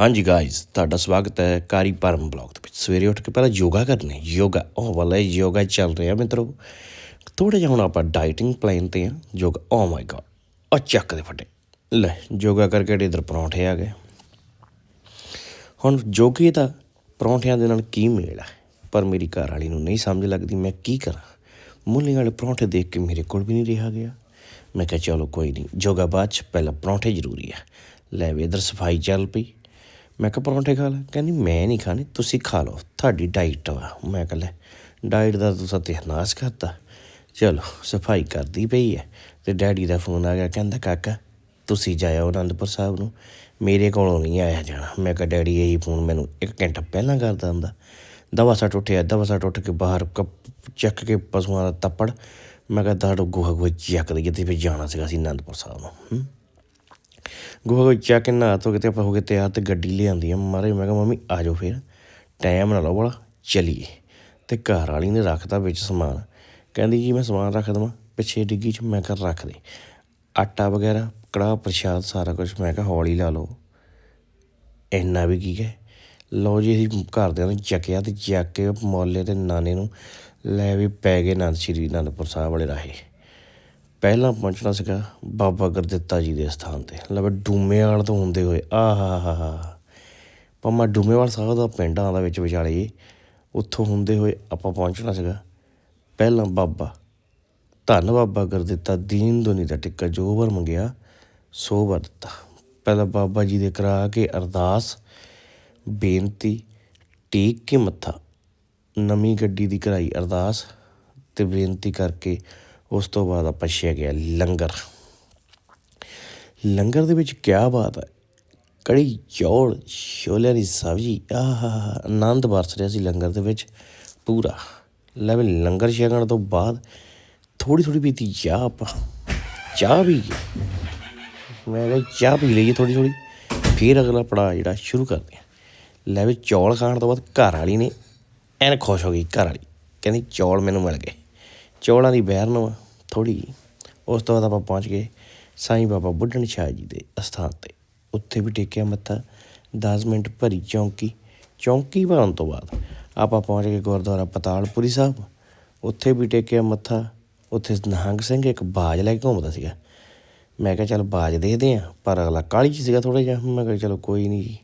ਹਾਂਜੀ ਗਾਇਸ ਤੁਹਾਡਾ ਸਵਾਗਤ ਹੈ ਕਾਰੀ ਪਰਮ ਬਲੌਗ ਦੇ ਵਿੱਚ। ਸਵੇਰੇ ਉੱਠ ਕੇ ਪਹਿਲਾਂ ਯੋਗਾ ਕਰਨੇ ਯੋਗਾ ਉਹ ਵਾਲਾ ਯੋਗਾ ਚੱਲ ਰਿਹਾ ਮਿੱਤਰੋ। ਥੋੜਾ ਜਿਹਾ ਹੁਣ ਆਪਾਂ ਡਾਈਟਿੰਗ ਪਲਾਨ ਤੇ ਆ ਯੋਗਾ ਓ ਮਾਈ ਗॉड ਉਹ ਚੱਕ ਦੇ ਫਟੇ। ਲੈ ਯੋਗਾ ਕਰਕੇ ਇਧਰ ਪਰੌਂਠੇ ਆ ਗਏ। ਹੁਣ ਜੋਗੀ ਦਾ ਪਰੌਂਠਿਆਂ ਦੇ ਨਾਲ ਕੀ ਮੇਲ ਹੈ? ਪਰ ਮੇਰੀ ਘਰ ਵਾਲੀ ਨੂੰ ਨਹੀਂ ਸਮਝ ਲੱਗਦੀ ਮੈਂ ਕੀ ਕਰਾਂ? ਮੁੱਲੀ ਵਾਲੇ ਪਰੌਂਠੇ ਦੇਖ ਕੇ ਮੇਰੇ ਕੋਲ ਵੀ ਨਹੀਂ ਰਿਹਾ ਗਿਆ। ਮੈਂ ਕਿਹਾ ਚਲੋ ਕੋਈ ਨਹੀਂ ਯੋਗਾ ਬਾਅਦ ਚ ਪਹਿਲਾਂ ਪਰੌਂਠੇ ਜ਼ਰੂਰੀ ਆ। ਲੈ ਵੀ ਇਧਰ ਸਫ਼ਾਈ ਚੱਲ ਪਈ। ਮੈਂ ਕਿਹਾ, ਪਰੌਂਠੇ ਖਾ ਲੈ। ਕਹਿੰਦੀ, ਮੈਂ ਨਹੀਂ ਖਾਣੇ, ਤੁਸੀਂ ਖਾ ਲਓ। ਤੁਹਾਡੀ ਡਾਈਟ ਵਾ ਮੈਂ ਕਿਹਾ, ਲੈ ਡਾਈਟ ਦਾ ਤੁਸੀਂ ਸਤਿਆਨਾਸ਼ ਕਰਤਾ। ਚਲੋ, ਸਫ਼ਾਈ ਕਰਦੀ ਪਈ ਹੈ ਤੇ ਡੈਡੀ ਦਾ ਫੋਨ ਆ ਗਿਆ, ਕਹਿੰਦਾ, ਕਾਕਾ, ਤੁਸੀਂ ਜਾਇਓ ਅਨੰਦਪੁਰ ਸਾਹਿਬ ਨੂੰ। ਮੇਰੇ ਕੋਲੋਂ ਨਹੀਂ ਆਇਆ ਜਾਣਾ। ਮੈਂ ਕਿਹਾ, ਡੈਡੀ, ਇਹੀ ਫੋਨ ਮੈਨੂੰ ਇੱਕ ਘੰਟਾ ਪਹਿਲਾਂ ਕਰਦਾ ਹੁੰਦਾ। ਦਵਾ ਸੱਟ ਉੱਠਿਆ, ਦਵਾ ਸੱਟ ਉੱਠ ਕੇ ਬਾਹਰ ਕੱਪ- ਚੱਕ ਕੇ ਪਸ਼ੂਆਂ ਦਾ ਤੱਪੜ। ਮੈਂ ਕਿਹਾ, ਦਾੜੋ ਗੋਹਾ ਗੋਹਾ ਚੱਕ ਦੇ ਜਿੱਥੇ ਵੀ ਜਾਣਾ ਸੀਗਾ ਅਸੀਂ ਅਨੰਦਪੁਰ ਸਾਹਿਬ ਨੂੰ ਗੋਹਾ ਚੱਕ ਕੇ ਨਹਾ ਧੋ ਕੇ ਤੇ ਆਪਾਂ ਹੋ ਗਏ ਤਿਆਰ ਤੇ ਗੱਡੀ ਲਿਆਂਦੀ ਆ। ਮਾਰੇ ਮੈਂ ਕਿਹਾ, ਮੰਮੀ, ਆ ਜਾਓ ਫਿਰ। ਟਾਈਮ ਨਾ ਲਾਓ ਵਾਲਾ ਚਲੀਏ। ਤੇ ਘਰ ਵਾਲੀ ਨੇ ਰੱਖਤਾ ਵਿੱਚ ਸਮਾਨ। ਕਹਿੰਦੀ, ਜੀ, ਮੈਂ ਸਮਾਨ ਰੱਖ ਦੇਵਾਂ, ਪਿੱਛੇ ਡਿੱਗੀ ਚ ਮੈਂ ਕਰ ਰੱਖ ਦੇ। ਆਟਾ ਵਗੈਰਾ, ਕੜਾਹ, ਪ੍ਰਸ਼ਾਦ, ਸਾਰਾ ਕੁਝ ਮੈਂ ਕਿਹਾ, ਹੌਲੀ ਲਾ ਲਓ। ਇੰਨਾ ਵੀ ਕੀ ਹੈ ਲਓ ਜੀ, ਅਸੀਂ ਘਰਦਿਆਂ ਨੂੰ ਚੱਕਿਆ ਤੇ ਚੱਕ ਕੇ ਮੌਲੇ ਤੇ ਨਾਨੇ ਨੂੰ ਲੈ ਵੀ ਪੈ ਗਏ ਆਨੰਦ ਸ਼੍ਰੀ ਅਨੰਦਪੁਰ ਸਾਹਿਬ ਵਾਲੇ ਰਾਹੇ। ਪਹਿਲਾਂ ਪਹੁੰਚਣਾ ਸੀਗਾ ਬਾਬਾ ਗੁਰਦਿੱਤਾ ਜੀ ਦੇ ਸਥਾਨ ਤੇ। ਲਵੇ ਡੂਮੇਵਾਲ ਤੋਂ ਹੁੰਦੇ ਹੋਏ। ਆਹਾਹਾ ਪੰਮਾ ਡੂਮੇਵਾਲ ਸਾਹਿਬ ਦਾ ਪਿੰਡ ਆਉਂਦਾ ਵਿੱਚ ਵਿਚਾਲੇ। ਉੱਥੋਂ ਹੁੰਦੇ ਹੋਏ ਆਪਾਂ ਪਹੁੰਚਣਾ ਸੀਗਾ। ਪਹਿਲਾਂ ਬਾਬਾ। ਧੰਨ ਬਾਬਾ ਗੁਰਦਿੱਤਾ, ਦੀਨ ਦੁਨੀ ਦਾ ਟਿੱਕਾ ਜੋ ਵਰ ਮੰਗਿਆ, ਸੋ ਵਰ ਦਿੱਤਾ। ਪਹਿਲਾਂ ਬਾਬਾ ਜੀ ਦੇ ਕਰਾ ਕੇ ਅਰਦਾਸ, ਬੇਨਤੀ, ਟੇਕ ਕੇ ਮੱਥਾ। ਨਵੀਂ ਗੱਡੀ ਦੀ ਕਰਾਈ ਅਰਦਾਸ ਤੇ ਬੇਨਤੀ ਕਰਕੇ ਉਸ ਤੋਂ ਬਾਅਦ ਆਪਾਂ ਛਕਿਆ ਗਿਆ ਲੰਗਰ। ਲੰਗਰ ਦੇ ਵਿੱਚ ਕੀ ਬਾਤ ਹੈ। ਕੜੀ, ਚੌਲ, ਛੋਲਿਆਂ ਦੀ ਸਬਜ਼ੀ ਆਹਾ ਆਨੰਦ ਵਰਸ ਰਿਹਾ ਸੀ ਲੰਗਰ ਦੇ ਵਿੱਚ ਪੂਰਾ। ਲੈ ਵੀ ਲੰਗਰ ਛਕਣ ਤੋਂ ਬਾਅਦ ਥੋੜੀ ਥੋੜੀ ਪੀਤੀ ਚਾਹ ਆਪਾਂ। ਚਾਹ ਵੀ ਮੈਂ ਕਿਹਾ ਚਾਹ ਪੀ ਲਈਏ ਥੋੜੀ ਥੋੜੀ ਫਿਰ ਅਗਲਾ ਪੜਾ ਜਿਹੜਾ ਸ਼ੁਰੂ ਕਰਦੇ ਆ ਲੈ ਵੀ ਚੌਲ ਖਾਣ ਤੋਂ ਬਾਅਦ ਘਰ ਵਾਲੀ ਨੇ ਐਨ ਖੁਸ਼ ਹੋ ਗਈ, ਘਰ ਵਾਲੀ। ਕਹਿੰਦੀ ਚੌਲ ਮੈਨੂੰ ਮਿਲ ਗਏ। ਚੌਲਾਂ ਦੀ ਬਹਿਰਨ ਥੋੜ੍ਹੀ ਥੋੜੀ ਉਸ ਤੋਂ ਬਾਅਦ ਆਪਾਂ ਪਹੁੰਚ ਗਏ ਸਾਈਂ ਬਾਬਾ ਬੁੱਢਣ ਸ਼ਾਹ ਜੀ ਦੇ ਅਸਥਾਨ ਤੇ। ਉੱਥੇ ਵੀ ਟੇਕਿਆ ਮੱਥਾ, ਦਸ ਮਿੰਟ ਭਰੀ ਚੌਂਕੀ। ਚੌਂਕੀ ਭਰਨ ਤੋਂ ਬਾਅਦ ਆਪਾਂ ਪਹੁੰਚ ਗਏ ਗੁਰਦੁਆਰਾ ਪਤਾਲਪੁਰੀ ਸਾਹਿਬ। ਉੱਥੇ ਵੀ ਟੇਕਿਆ ਮੱਥਾ, ਉੱਥੇ ਨਿਹੰਗ ਸਿੰਘ ਇੱਕ ਬਾਜ ਲੈ ਕੇ ਘੁੰਮਦਾ ਸੀਗਾ। ਮੈਂ ਕਿਹਾ, ਚੱਲ ਬਾਜ ਦੇਖਦੇ ਆ ਪਰ ਅਗਲਾ ਕਾਲੀ ਚ ਸੀਗਾ ਥੋੜਾ ਜਿਹਾ। ਮੈਂ ਕਿਹਾ, ਚਲੋ ਕੋਈ ਨਹੀਂ ਜੀ।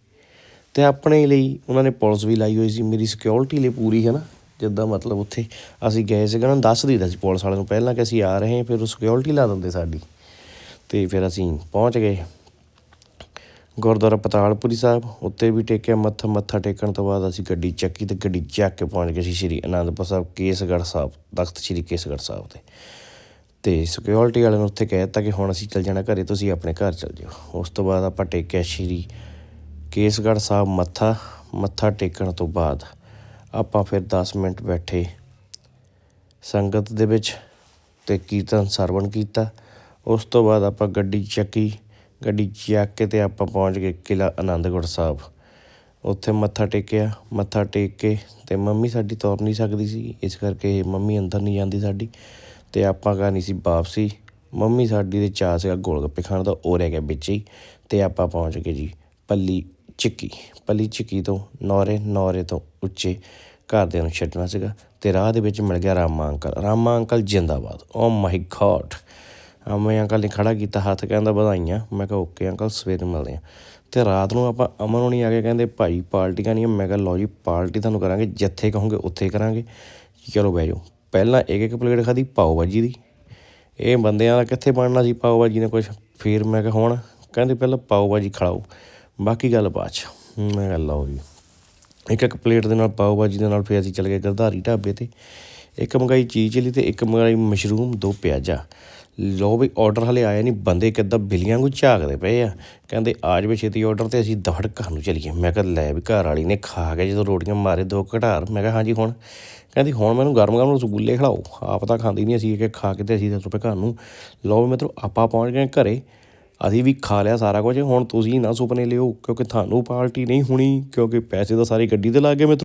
ਤੇ ਆਪਣੇ ਲਈ ਉਹਨਾਂ ਨੇ ਪੁਲਿਸ ਵੀ ਲਾਈ ਹੋਈ ਸੀ। ਮੇਰੀ ਸਿਕਿਉਰਿਟੀ ਲਈ ਪੂਰੀ, ਹੈ ਨਾ? ਜਿੱਦਾਂ ਮਤਲਬ ਉੱਥੇ ਅਸੀਂ ਗਏ ਸੀਗੇ ਉਹਨਾਂ ਨੂੰ, ਦੱਸ ਦਿੱਤਾ ਸੀ ਪੁਲਿਸ ਵਾਲਿਆਂ ਨੂੰ, ਪਹਿਲਾਂ ਕਿ ਅਸੀਂ ਆ ਰਹੇ ਹਾਂ, ਫਿਰ ਉਹ ਸਿਕਿਉਰਿਟੀ ਲਾ ਦਿੰਦੇ ਸਾਡੀ। ਤੇ ਫਿਰ ਅਸੀਂ ਪਹੁੰਚ ਗਏ। ਗੁਰਦੁਆਰਾ ਪਤਾਲਪੁਰੀ ਸਾਹਿਬ, ਉੱਤੇ ਵੀ ਟੇਕਿਆ ਮੱਥਾ ਮੱਥਾ ਟੇਕਣ ਤੋਂ ਬਾਅਦ ਅਸੀਂ ਗੱਡੀ ਚੱਕੀ ਤੇ ਗੱਡੀ ਚੱਕ ਕੇ ਪਹੁੰਚ ਗਏ ਸੀ ਸ਼੍ਰੀ ਅਨੰਦਪੁਰ ਸਾਹਿਬ, ਕੇਸਗੜ੍ਹ ਸਾਹਿਬ, ਤਖਤ ਸ਼੍ਰੀ ਕੇਸਗੜ੍ਹ ਸਾਹਿਬ ਤੇ। ਤੇ ਸਿਕਿਉਰਿਟੀ ਵਾਲਿਆਂ ਨੂੰ ਉੱਥੇ ਕਹਿ ਦਿੱਤਾ ਕਿ ਹੁਣ ਅਸੀਂ ਚੱਲ ਜਾਣਾ ਘਰੇ, ਤੁਸੀਂ ਆਪਣੇ ਘਰ ਚੱਲ ਜਾਓ। ਉਸ ਤੋਂ ਬਾਅਦ ਆਪਾਂ ਟੇਕਿਆ ਸ਼੍ਰੀ ਕੇਸਗੜ੍ਹ ਸਾਹਿਬ ਮੱਥਾ ਮੱਥਾ ਟੇਕਣ ਤੋਂ ਬਾਅਦ ਆਪਾਂ ਫਿਰ 10 ਮਿੰਟ ਬੈਠੇ। ਸੰਗਤ ਦੇ ਵਿੱਚ ਤੇ ਕੀਰਤਨ ਸਰਵਣ ਕੀਤਾ। ਉਸ ਤੋਂ ਬਾਅਦ ਆਪਾਂ ਗੱਡੀ ਚੱਕੀ। ਗੱਡੀ ਚੱਕ ਕੇ ਤੇ ਆਪਾਂ ਪਹੁੰਚ ਗਏ ਕਿਲਾ ਆਨੰਦਗੜ੍ਹ ਸਾਹਿਬ। ਉੱਥੇ ਮੱਥਾ ਟੇਕਿਆ। ਮੱਥਾ ਟੇਕ ਕੇ ਤੇ ਮੰਮੀ ਸਾਡੀ ਤੁਰ ਨਹੀਂ ਸਕਦੀ ਸੀ। ਇਸ ਕਰਕੇ ਮੰਮੀ ਅੰਦਰ ਨਹੀਂ ਜਾਂਦੀ ਸਾਡੀ। ਤੇ ਆਪਾਂ ਕਰਨੀ ਸੀ ਵਾਪਸੀ। ਮੰਮੀ ਸਾਡੀ ਦੇ ਚਾਅ ਸੀਗਾ ਗੋਲਗੱਪੇ ਖਾਣ ਦਾ। ਉਹ ਰਹਿ ਗਿਆ ਵਿੱਚ ਹੀ। ਤੇ ਆਪਾਂ ਪਹੁੰਚ ਗਏ ਜੀ। ਪੱਲੀ ਚਿੱਕੀ ਪੱਲੀ ਝਿੱਕੀ ਤੋਂ ਨੌਰੇ ਨੌਰੇ ਤੋਂ ਉੱਚੇ ਘਰਦਿਆਂ ਨੂੰ ਛੱਡਣਾ ਸੀਗਾ ਤੇ ਰਾਹ ਦੇ ਵਿੱਚ ਮਿਲ ਗਿਆ ਰਾਮਾ ਅੰਕਲ। ਰਾਮਾ ਅੰਕਲ ਜਿੰਦਾਬਾਦ। ਓ ਮਾਈ ਗॉड ਅਮੇ ਅੰਕਲ ਨੇ ਖੜਾ ਕੀਤਾ, ਹੱਥ ਕਹਿੰਦਾ, ਵਧਾਈਆਂ। ਮੈਂ ਕਿਹਾ, ਓਕੇ ਅੰਕਲ, ਸਵੇਰੇ ਮਿਲਦੇ ਆ ਤੇ ਰਾਤ ਨੂੰ ਆਪਾਂ ਅਮਨ ਹੋਣੀ ਆ ਕੇ ਕਹਿੰਦੇ, ਭਾਈ, ਪਾਰਟੀਆਂ ਨਹੀਂ ਮੈਂ ਕਿਹਾ, ਲਓ ਜੀ, ਪਾਰਟੀ ਤੁਹਾਨੂੰ ਕਰਾਂਗੇ, ਜਿੱਥੇ ਕਹੋਗੇ ਉੱਥੇ ਕਰਾਂਗੇ। ਚਲੋ ਬਹਿ ਜਾਓ। ਪਹਿਲਾਂ ਇੱਕ ਇੱਕ ਪਲੇਟ ਖਾਦੀ ਪਾਓ ਭਾਜੀ ਦੀ। ਇਹ ਬੰਦਿਆਂ ਦਾ ਕਿੱਥੇ ਬਣਨਾ ਸੀ? ਪਾਓ ਭਾਜੀ ਨੇ ਕੁਝ ਫਿਰ ਮੈਂ ਕਿਹਾ, ਹੁਣ? ਕਹਿੰਦੇ, ਪਹਿਲਾਂ ਪਾਓ ਭਾਜੀ ਖੜਾਓ ਬਾਕੀ ਗੱਲ ਬਾਅਦ ਚ। ਮੈਂ ਕਿਹਾ ਲਓ ਜੀ। ਇੱਕ ਇੱਕ ਪਲੇਟ ਦੇ ਨਾਲ ਪਾਓ ਭਾਜੀ ਦੇ ਨਾਲ, ਫਿਰ ਅਸੀਂ ਚਲੇ ਗਏ ਗਰਧਾਰੀ ਢਾਬੇ ਤੇ। ਇੱਕ ਮੰਗਾਈ ਚੀਜ਼ ਚਿਲੀ ਤੇ ਇੱਕ ਮੰਗਾਈ ਮਸ਼ਰੂਮ, ਦੋ ਪਿਆਜ਼ਾ। ਲੋ ਵੀ ਆਰਡਰ ਹਲੇ ਆਇਆ ਨਹੀਂ, ਬੰਦੇ ਕਿੱਦਾਂ ਬਿੱਲੀਆਂ ਨੂੰ ਝਾਕਦੇ ਪਏ ਆ। ਕਹਿੰਦੇ, ਆ ਜਾਵੇ ਛੇਤੀ ਆਰਡਰ ਤੇ ਅਸੀਂ ਦਫੜ ਘਰ ਨੂੰ ਚਲੀਏ। ਮੈਂ ਕਿਹਾ, ਲੈ ਵੀ ਘਰ ਵਾਲੀ ਨੇ ਖਾ ਕੇ ਜਦੋਂ ਰੋਟੀਆਂ ਮਾਰੇ ਦੋ ਘਟਾਰ। ਮੈਂ ਕਿਹਾ, ਹਾਂਜੀ, ਹੁਣ? ਕਹਿੰਦੀ, ਹੁਣ ਮੈਨੂੰ ਗਰਮ ਗਰਮ ਰਸਗੁੱਲੇ ਖਿਲਾਓ। ਆਪ ਤਾਂ ਖਾਂਦੀ ਨਹੀਂ ਅਸੀਂ ਇੱਕ ਖਾ ਕੇ ਤੇ ਅਸੀਂ ਦਸ ਰੁਪਏ ਘਰ ਨੂੰ। ਲਓ ਵੀ ਮਿੱਤਰੋ, ਆਪਾਂ ਪਹੁੰਚ ਗਏ ਘਰੇ। ਅਸੀਂ ਵੀ ਖਾ ਲਿਆ ਸਾਰਾ ਕੁਝ, ਹੁਣ ਤੁਸੀਂ ਨਾ ਸੁਪਨੇ ਲਿਓ, ਕਿਉਂਕਿ ਤੁਹਾਨੂੰ ਪਾਰਟੀ ਨਹੀਂ ਹੋਣੀ, ਕਿਉਂਕਿ ਪੈਸੇ ਤਾਂ ਸਾਰੀ ਗੱਡੀ ਤੇ ਲੱਗ ਗਏ ਮਿੱਤਰੋ